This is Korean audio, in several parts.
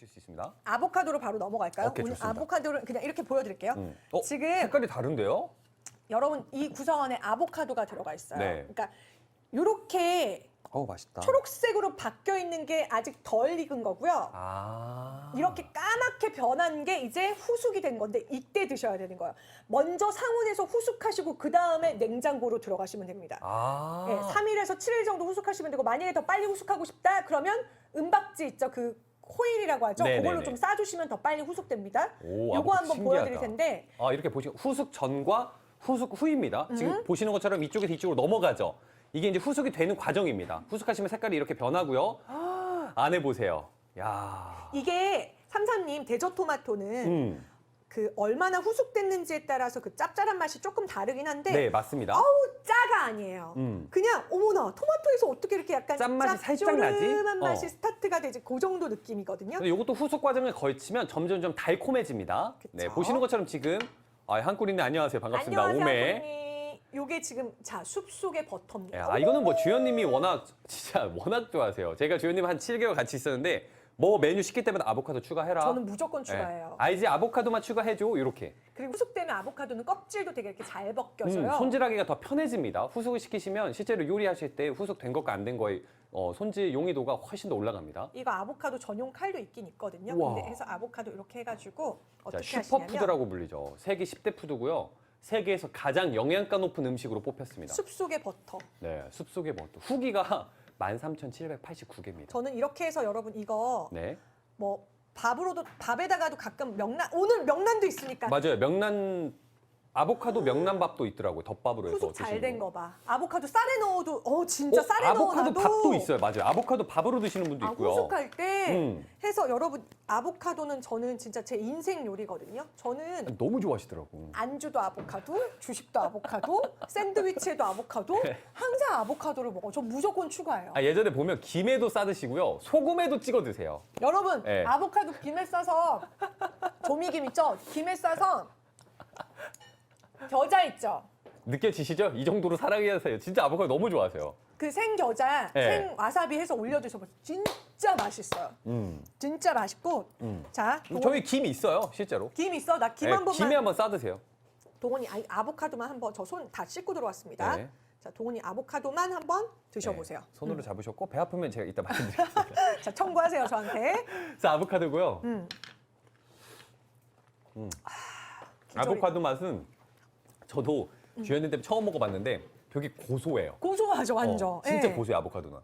드실 수 있습니다. 아보카도로 바로 넘어갈까요? 오케이, 오늘 좋습니다. 아보카도를 그냥 이렇게 보여드릴게요. 음. 어, 지금 색깔이 다른데요? 여러분 이 구성원에 아보카도가 들어가 있어요. 네. 그러니까 이렇게 어우 맛있다. 초록색으로 바뀌어 있는 게 아직 덜 익은 거고요. 아. 이렇게 까맣게 변한 게 이제 후숙이 된 건데 이때 드셔야 되는 거예요. 먼저 상온에서 후숙하시고 그 다음에 냉장고로 들어가시면 됩니다. 아. 네, 3일에서 7일 정도 후숙하시면 되고 만약에 더 빨리 후숙하고 싶다 그러면 은박지 있죠 그 호일이라고 하죠. 네네네. 그걸로 좀 싸주시면 더 빨리 후숙됩니다. 오, 요거 아보카도 한번 신기하다. 보여드릴 텐데 아 이렇게 보시면 후숙 전과 후숙 후입니다. 음. 지금 보시는 것처럼 이쪽에서 이쪽으로 넘어가죠. 이게 이제 후숙이 되는 과정입니다. 후숙하시면 색깔이 이렇게 변하고요. 안에 보세요. 야. 이게 삼삼님 데저토마토는 음. 그 얼마나 후숙됐는지에 따라서 그 짭짤한 맛이 조금 다르긴 한데 네 맞습니다. 어우 짜 가 아니에요. 음. 그냥 어머나 토마토에서 어떻게 이렇게 약간 짠맛이 살짝 나지? 짭조름한 맛이 어. 스타트가 되지 그 정도 느낌이거든요. 근데 이것도 후숙 과정을 거치면 점점 좀 달콤해집니다. 그쵸. 네 보시는 것처럼 지금 아 한꿀이네 안녕하세요 반갑습니다 안녕하세요, 오메. 언니. 요게 지금 자 숲속의 버터입니다. 야, 아 이거는 뭐 주연님이 워낙 진짜 워낙 좋아하세요. 제가 주연님 한 7개월 같이 있었는데 뭐 메뉴 시킬 때마다 아보카도 추가해라. 저는 무조건 네. 추가해요. 아 이제 아보카도만 추가해줘 이렇게. 그리고 후숙되는 아보카도는 껍질도 되게 이렇게 잘 음, 벗겨져요. 손질하기가 더 편해집니다. 후숙을 시키시면 실제로 요리하실 때 후숙 된 것과 안 된 거의 어, 손질 용이도가 훨씬 더 올라갑니다. 이거 아보카도 전용 칼도 있긴 있거든요. 우와. 근데 해서 아보카도 이렇게 해가지고 자, 어떻게 하시냐면 슈퍼푸드라고 불리죠. 세계 10대 푸드고요. 세계에서 가장 영양가 높은 음식으로 뽑혔습니다. 숲 속의 버터. 네, 숲속의 버터. 후기가 13,789개입니다. 저는 이렇게 해서 여러분 이거 네, 뭐 밥으로도 밥에다가도 가끔 명란 오늘 명란도 있으니까 맞아요. 명란 아보카도 명란밥도 있더라고요. 덮밥으로 해서 후숙 잘 드시는 된 거. 거 봐. 아보카도 쌀에 넣어도 어 진짜 어, 쌀에 아보카도 넣어놔도 밥도 있어요. 맞아요. 아보카도 밥으로 드시는 분도 아, 있고요. 후숙할 때 음. 해서 여러분 아보카도는 저는 진짜 제 인생 요리거든요. 저는 너무 좋아하시더라고. 안주도 아보카도, 주식도 아보카도, 샌드위치에도 아보카도, 항상 아보카도를 먹어. 저 무조건 추가해요. 아, 예전에 보면 김에도 싸 드시고요. 소금에도 찍어 드세요. 여러분 네. 아보카도 김에 싸서 조미김 있죠? 김에 싸서 겨자 있죠? 느껴지시죠? 이 정도로 사랑해야세요. 진짜 아보카도 너무 좋아하세요. 그 생겨자, 네. 생 와사비 해서 올려주셔서 진짜 맛있어요. 음. 진짜 맛있고 음. 자 동원, 저희 김 있어요, 실제로. 김 있어? 나 김 네, 한 번만 김에 한번 싸 드세요. 동원이 아- 아보카도만 한번 저 손 다 씻고 들어왔습니다. 네. 자 동원이 아보카도만 한번 드셔보세요. 네, 손으로 잡으셨고 배 아프면 제가 이따 말씀드리겠습니다. 자 청구하세요 저한테. 자, 아보카도고요. 음. 아보카도 맛은 저도 주연님 때문에 처음 먹어봤는데 되게 고소해요. 고소하죠 완전. 어, 진짜 예. 고소해 아보카도는.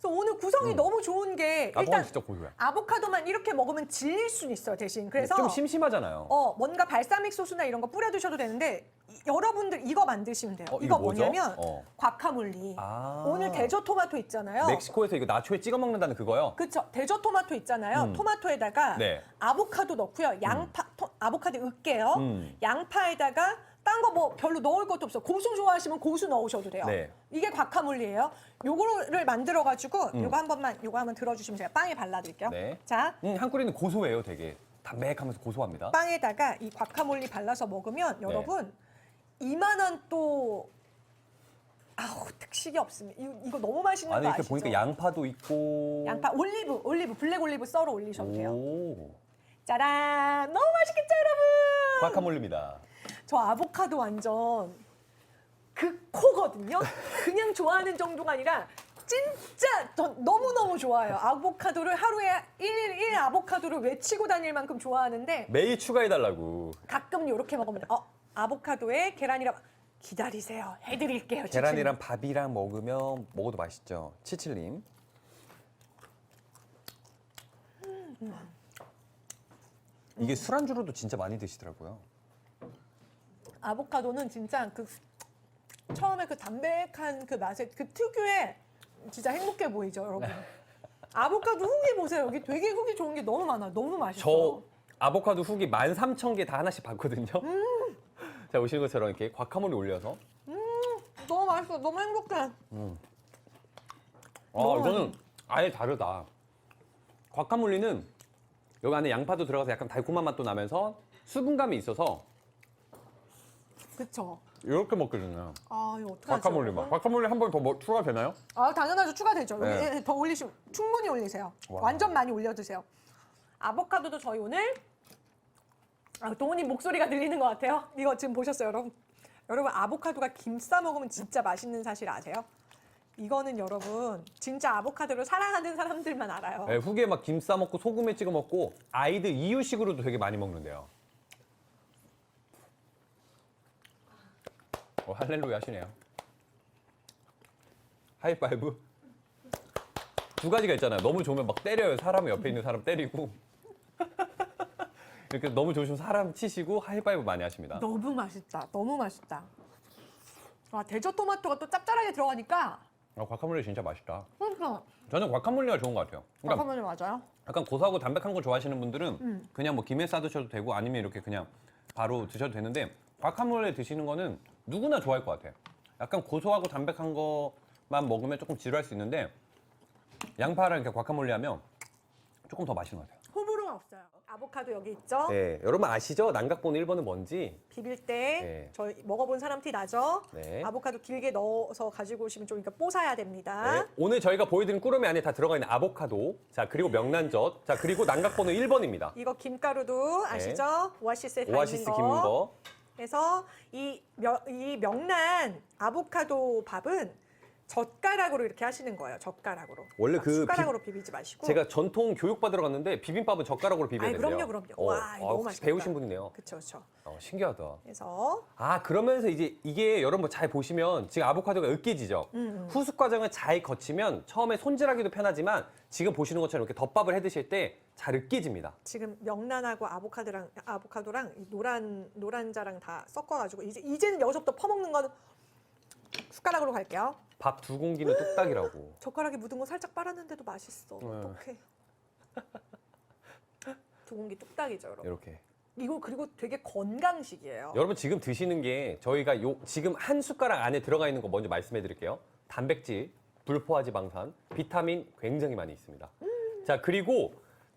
그래서 오늘 구성이 너무 좋은 게 아보카도 일단 진짜 고소해. 아보카도만 이렇게 먹으면 질릴 수는 있어요 대신. 그래서 좀 심심하잖아요. 어 뭔가 발사믹 소스나 이런 거 뿌려 드셔도 되는데 이- 여러분들 이거 만드시면 돼요. 어, 이거 이거 뭐죠? 뭐냐면 어. 과카몰리. 아. 오늘 데저 토마토 있잖아요. 멕시코에서 이거 나초에 찍어 먹는다는 그거요. 그쵸. 데저 토마토 있잖아요. 음. 토마토에다가 네. 아보카도 넣고요. 양파, 토- 아보카도 으깨요. 음. 양파에다가 딴 거 뭐 별로 넣을 것도 없어. 고수 좋아하시면 고수 넣으셔도 돼요. 네. 이게 과카몰리예요. 요거를 만들어 가지고 음. 요거 한 번만 요거 한번 들어 주시면 제가 빵에 발라 드릴게요. 네. 자, 음, 한국인은 고소해요, 되게. 담백하면서 고소합니다. 빵에다가 이 과카몰리 발라서 네. 먹으면 여러분 이만한 또 아우 특식이 없습니다. 이거, 이거 너무 맛있는 아니 거 이렇게 아시죠? 보니까 양파도 있고. 양파 올리브 올리브 블랙 올리브 썰어 올리셔도 돼요. 오. 짜란 너무 맛있겠죠 여러분 과카몰리입니다. 저 아보카도 완전 그 극코거든요 그냥 좋아하는 정도가 아니라 진짜 저 너무너무 좋아요 아보카도를 하루에 일일 아보카도를 외치고 다닐 만큼 좋아하는데 매일 추가해달라고. 가끔 이렇게 먹으면 어 아보카도에 계란이랑 기다리세요 해드릴게요 계란이랑 밥이랑 먹으면 먹어도 맛있죠. 치칠님. 이게 술안주로도 진짜 많이 드시더라고요. 아보카도는 진짜 그 처음에 그 담백한 그 맛에 그 특유의 진짜 행복해 보이죠 여러분 아보카도 후기 보세요 여기 되게 후기 좋은 게 너무 많아 너무 맛있어 저 아보카도 후기 13,000개 다 하나씩 봤거든요. 음. 자, 보시는 것처럼 이렇게 과카몰리 올려서. 너무 맛있어 너무 행복해 아, 너무 이거는 아예 다르다. 과카몰리는 여기 안에 양파도 들어가서 약간 달콤한 맛도 나면서 수분감이 있어서 그쵸 이렇게 먹거든요. 아 이거 어떡하지 과카몰리 맛. 과카몰리 한 번더뭐 추가 되나요? 아 당연하죠 추가되죠 여기 네. 예, 더 올리시면 충분히 올리세요 와. 완전 많이 올려주세요 아보카도도 저희 오늘 아, 동훈님 목소리가 들리는 것 같아요. 이거 지금 보셨어요, 여러분? 여러분 아보카도가 김 싸 먹으면 진짜 맛있는 사실 아세요? 이거는 여러분 진짜 아보카도를 사랑하는 사람들만 알아요. 네, 후기에 막 김 싸 먹고 소금에 찍어 먹고 아이들 이유식으로도 되게 많이 먹는데요. 어, 할렐루야 하시네요. 하이파이브. 두 가지가 있잖아요. 너무 좋으면 막 때려요. 사람 옆에 있는 사람 때리고. 이렇게 너무 좋으시면 사람 치시고 하이파이브 많이 하십니다. 너무 맛있다. 너무 맛있다. 와 대저 토마토가 또 짭짤하게 들어가니까 아, 과카몰리 진짜 맛있다. 그러니까 저는 과카몰리가 좋은 것 같아요. 그러니까 잠깐만요 맞아요. 약간 고소하고 담백한 거 좋아하시는 분들은 음. 그냥 뭐 김에 싸 드셔도 되고 아니면 이렇게 그냥 바로 드셔도 되는데 과카몰레 드시는 거는 누구나 좋아할 것 같아요. 약간 고소하고 담백한 거만 먹으면 조금 지루할 수 있는데 양파랑 이렇게 과카몰레 하면 조금 더 맛있는 것 같아요. 호불호가 없어요. 아보카도 여기 있죠. 네, 여러분 아시죠? 남각본 1번은 뭔지? 비빌 때 네. 저희 먹어본 사람 티 나죠? 네. 아보카도 길게 넣어서 가지고 오시면 좀 이렇게 뽀사야 됩니다. 네, 오늘 저희가 보여드린 꾸러미 안에 다 들어가 있는 아보카도, 자 그리고 명란젓, 자 그리고 남각본은 1번입니다. 이거 김가루도 아시죠? 오아시스에 다 네. 오아시스 있는 거. 김은 거. 그래서 이, 명, 이 명란 아보카도 밥은 젓가락으로 이렇게 하시는 거예요. 젓가락으로. 원래 막그 숟가락으로 비... 비지 마시고. 제가 전통 교육 받으러 갔는데 비빔밥은 젓가락으로 비벼야 된대요. 그럼요, 그럼요. 와, 이거 너무 맛있겠다. 배우신 분이네요. 그쵸, 그쵸. 어, 신기하다. 그래서 아 그러면서 이제 이게 여러분 잘 보시면 지금 아보카도가 으깨지죠. 음, 후숙 과정을 잘 거치면 처음에 손질하기도 편하지만 지금 보시는 것처럼 이렇게 덮밥을 해 드실 때 잘 으깨집니다. 지금 명란하고 아보카도랑 아보카도랑 이 노란 노란자랑 다 섞어가지고 이제 이제는 여기서부터 퍼먹는 거는 숟가락으로 갈게요. 밥 두 공기는 뚝딱이라고. 젓가락에 묻은 거 살짝 빨았는데도 맛있어. 네. 어떡해. 두 공기 뚝딱이죠, 여러분. 이렇게. 이거 그리고 되게 건강식이에요. 여러분 지금 드시는 게 저희가 요 지금 한 숟가락 안에 들어가 있는 거 먼저 말씀해 드릴게요. 단백질, 불포화지 방산, 비타민 굉장히 많이 있습니다. 자 그리고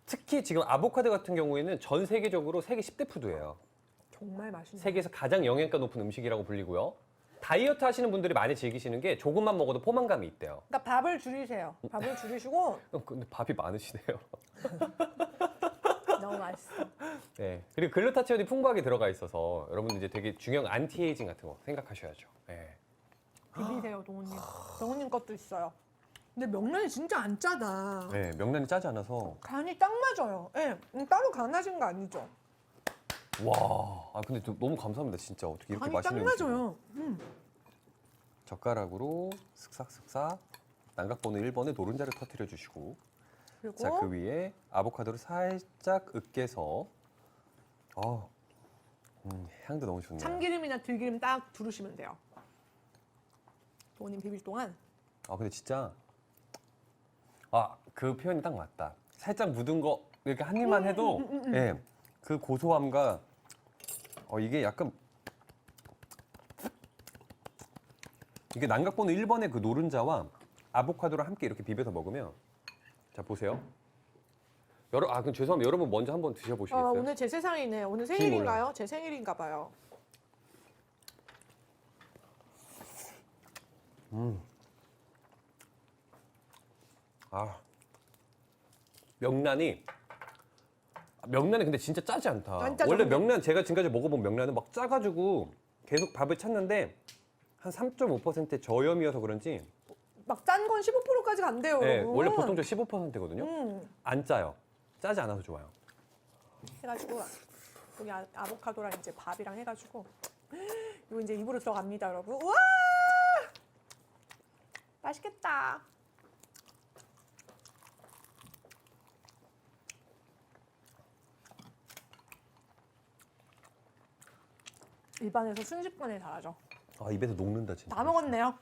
특히 지금 아보카도 같은 경우에는 전 세계적으로 세계 10대 푸드예요. 정말 맛있네. 세계에서 가장 영양가 높은 음식이라고 불리고요. 다이어트 하시는 분들이 많이 즐기시는 게 조금만 먹어도 포만감이 있대요. 그러니까 밥을 줄이세요. 밥을 줄이시고 어, 근데 밥이 많으시네요. 너무 맛있어. 네. 그리고 글루타치온이 풍부하게 들어가 있어서 여러분 이제 되게 중요한 안티에이징 같은 거 생각하셔야죠. 네. 비비세요, 동훈님. 동훈님 것도 있어요. 근데 명란이 진짜 안 짜다. 네, 명란이 짜지 않아서 간이 딱 맞아요. 예, 음, 따로 간하신 거 아니죠? 와, 아 근데 또 너무 감사합니다 진짜 어떻게 이렇게 딱 맛있는 음식을. 맞아요. 음. 젓가락으로 슥싹슥싹 남각번호 1번에 노른자를 터트려 주시고 그리고 자 그 위에 아보카도를 살짝 으깨서 어, 음, 향도 너무 좋네요. 참기름이나 들기름 딱 두르시면 돼요. 동훈님 비빌 동안 아 근데 진짜 아 그 표현이 딱 맞다. 살짝 묻은 거 이렇게 한 입만 해도 예, 그 고소함과 어 이게 약간 이게 남각번호 1번의 그 노른자와 아보카도를 함께 이렇게 비벼서 먹으면 자 보세요. 여러 아 그럼 죄송합니다. 여러분 먼저 한번 드셔보시겠어요? 아, 오늘 제 세상이네. 오늘 생일인가요? 제 생일인가 봐요. 아 명란이 명란이 근데 진짜 짜지 않다. 안 짜죠, 원래. 명란 제가 지금까지 먹어본 명란은 막 짜가지고 계속 밥을 찾는데 한 3.5%의 저염이어서 그런지 막 짠 건 15%까지 간대요, 네, 여러분. 원래 보통 저 15%거든요. 음, 안 짜요. 짜지 않아서 좋아요. 해가지고 여기 아, 아보카도랑 이제 밥이랑 해가지고 이거 이제 입으로 들어갑니다, 여러분. 우와, 맛있겠다. 입안에서 순식간에 달아져. 아 입에서 녹는다 진짜. 다 먹었네요.